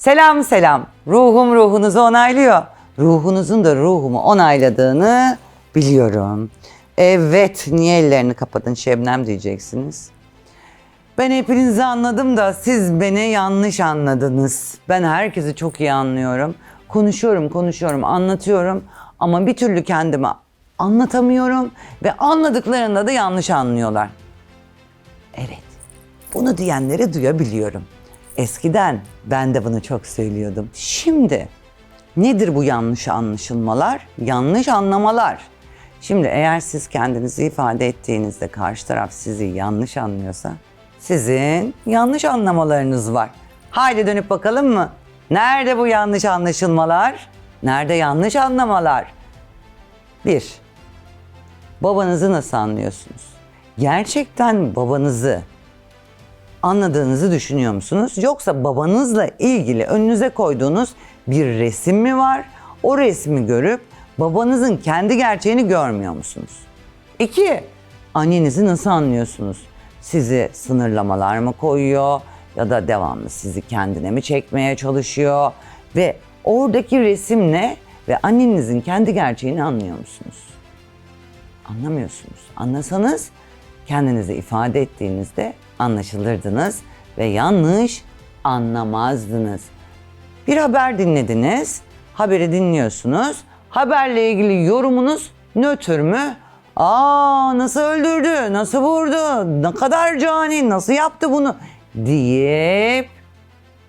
Selam selam. Ruhum ruhunuzu onaylıyor. Ruhunuzun da ruhumu onayladığını biliyorum. Evet, niye ellerini kapadın Şebnem diyeceksiniz. Ben hepinizi anladım da siz beni yanlış anladınız. Ben herkesi çok iyi anlıyorum. Konuşuyorum, konuşuyorum, anlatıyorum ama bir türlü kendime anlatamıyorum ve anladıklarında da yanlış anlıyorlar. Evet. Bunu diyenleri duyabiliyorum. Eskiden ben de bunu çok söylüyordum. Şimdi nedir bu yanlış anlaşılmalar? Yanlış anlamalar. Şimdi eğer siz kendinizi ifade ettiğinizde karşı taraf sizi yanlış anlıyorsa sizin yanlış anlamalarınız var. Haydi dönüp bakalım mı? Nerede bu yanlış anlaşılmalar? Nerede yanlış anlamalar? Bir, babanızı nasıl anlıyorsunuz? Gerçekten babanızı anladığınızı düşünüyor musunuz? Yoksa babanızla ilgili önünüze koyduğunuz bir resim mi var? O resmi görüp babanızın kendi gerçeğini görmüyor musunuz? İki, annenizi nasıl anlıyorsunuz? Sizi sınırlamalar mı koyuyor ya da devamlı sizi kendine mi çekmeye çalışıyor? Ve oradaki resim ne? Ve annenizin kendi gerçeğini anlıyor musunuz? anlamıyorsunuz. Anlasanız kendinizi ifade ettiğinizde anlaşılırdınız ve yanlış anlamazdınız. Bir haber dinlediniz, haberi dinliyorsunuz. Haberle ilgili yorumunuz nötr mü? Aa nasıl öldürdü, nasıl vurdu, ne kadar cani, nasıl yaptı bunu deyip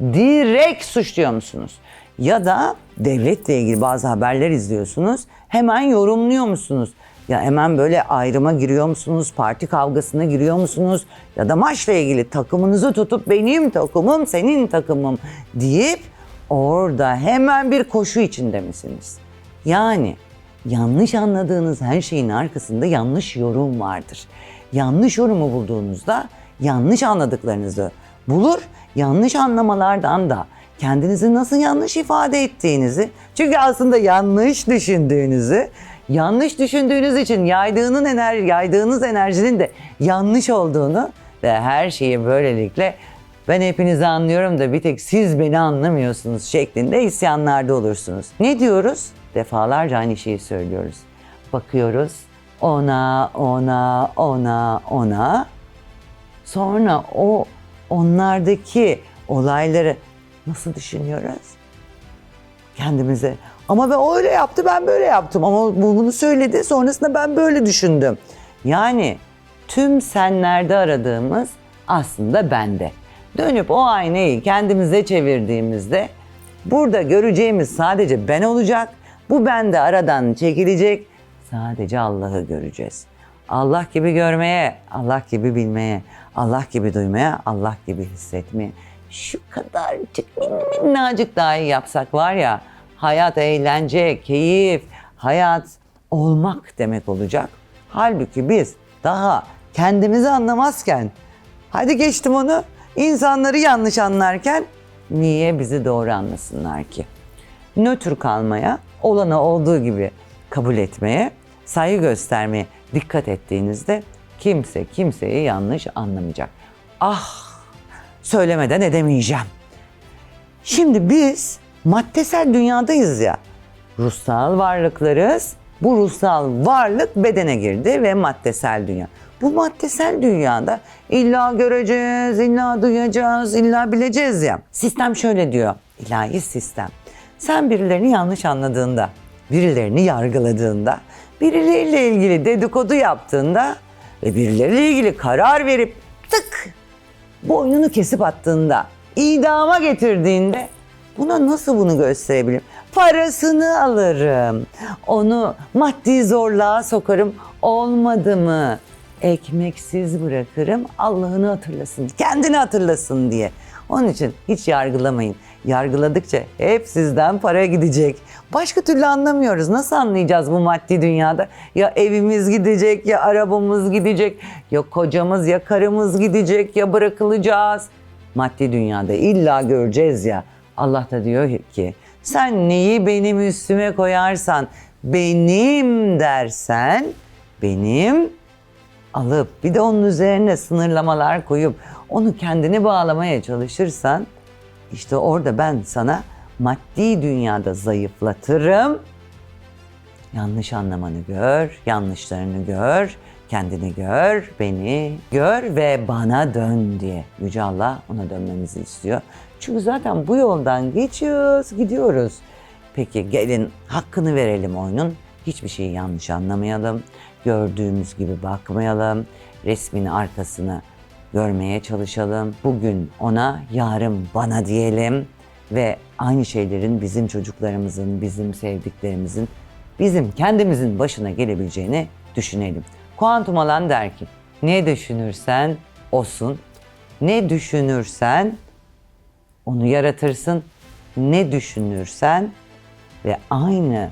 direkt suçluyor musunuz? Ya da devletle ilgili bazı haberler izliyorsunuz. Hemen yorumluyor musunuz? Ya hemen böyle ayrıma giriyor musunuz? Parti kavgasına giriyor musunuz? Ya da maçla ilgili takımınızı tutup benim takımım senin takımım deyip orada hemen bir koşu içinde misiniz? Yani yanlış anladığınız her şeyin arkasında yanlış yorum vardır. Yanlış yorumu bulduğunuzda yanlış anladıklarınızı bulur, yanlış anlamalardan da kendinizi nasıl yanlış ifade ettiğinizi, çünkü aslında yanlış düşündüğünüzü, yanlış düşündüğünüz için yaydığının ener yaydığınız enerjinin de yanlış olduğunu ve her şeyi böylelikle ben hepinizi anlıyorum da bir tek siz beni anlamıyorsunuz şeklinde isyanlarda olursunuz. Ne diyoruz? Defalarca aynı şeyi söylüyoruz. Bakıyoruz ona, ona, ona, ona. Sonra o onlardaki olayları nasıl düşünüyoruz? Kendimize ama ben o öyle yaptı ben böyle yaptım ama bu bunu söyledi sonrasında ben böyle düşündüm. Yani tüm senlerde aradığımız aslında bende. Dönüp o aynayı kendimize çevirdiğimizde burada göreceğimiz sadece ben olacak. Bu bende aradan çekilecek. Sadece Allah'ı göreceğiz. Allah gibi görmeye, Allah gibi bilmeye, Allah gibi duymaya, Allah gibi hissetmeye. Şu kadarcık min- minnacık dahi yapsak var ya hayat eğlence, keyif, hayat olmak demek olacak. Halbuki biz daha kendimizi anlamazken, hadi geçtim onu, insanları yanlış anlarken niye bizi doğru anlasınlar ki? Nötr kalmaya, olanı olduğu gibi kabul etmeye, saygı göstermeye dikkat ettiğinizde kimse kimseyi yanlış anlamayacak. Ah, söylemeden edemeyeceğim. Şimdi biz maddesel dünyadayız ya. Ruhsal varlıklarız. Bu ruhsal varlık bedene girdi ve maddesel dünya. Bu maddesel dünyada illa göreceğiz, illa duyacağız, illa bileceğiz ya. Sistem şöyle diyor, ilahi sistem. Sen birilerini yanlış anladığında, birilerini yargıladığında, birileriyle ilgili dedikodu yaptığında ve birileriyle ilgili karar verip tık boynunu kesip attığında, idama getirdiğinde buna nasıl bunu gösterebilirim? Parasını alırım. Onu maddi zorluğa sokarım. Olmadı mı? Ekmeksiz bırakırım. Allah'ını hatırlasın, kendini hatırlasın diye. Onun için hiç yargılamayın. Yargıladıkça hep sizden para gidecek. Başka türlü anlamıyoruz. Nasıl anlayacağız bu maddi dünyada? Ya evimiz gidecek, ya arabamız gidecek, ya kocamız, ya karımız gidecek, ya bırakılacağız. Maddi dünyada illa göreceğiz ya. Allah da diyor ki sen neyi benim üstüme koyarsan, benim dersen, benim alıp bir de onun üzerine sınırlamalar koyup onu kendine bağlamaya çalışırsan İşte orada ben sana maddi dünyada zayıflatırım. Yanlış anlamanı gör, yanlışlarını gör, kendini gör, beni gör ve bana dön diye Yüce Allah ona dönmemizi istiyor. Çünkü zaten bu yoldan geçiyoruz, gidiyoruz. Peki gelin hakkını verelim oyunun. Hiçbir şeyi yanlış anlamayalım. Gördüğümüz gibi bakmayalım. Resmin arkasını görmeye çalışalım. Bugün ona, yarın bana diyelim ve aynı şeylerin bizim çocuklarımızın, bizim sevdiklerimizin, bizim kendimizin başına gelebileceğini düşünelim. Kuantum alan der ki, ne düşünürsen olsun, ne düşünürsen onu yaratırsın, ne düşünürsen ve aynı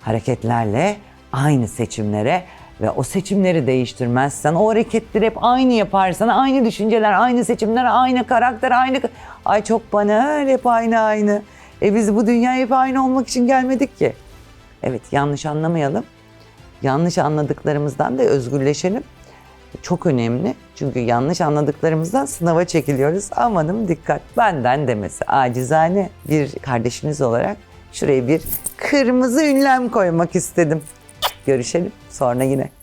hareketlerle, aynı seçimlere ve o seçimleri değiştirmezsen, o hareketleri hep aynı yaparsan, aynı düşünceler, aynı seçimler, aynı karakter, aynı... Ay çok banal, hep aynı aynı. E biz bu dünyaya hep aynı olmak için gelmedik ki. Evet, yanlış anlamayalım. Yanlış anladıklarımızdan da özgürleşelim. Çok önemli. Çünkü yanlış anladıklarımızdan sınava çekiliyoruz. Amanım dikkat. Benden demesi acizane bir kardeşiniz olarak şuraya bir kırmızı ünlem koymak istedim. Görüşelim sonra yine.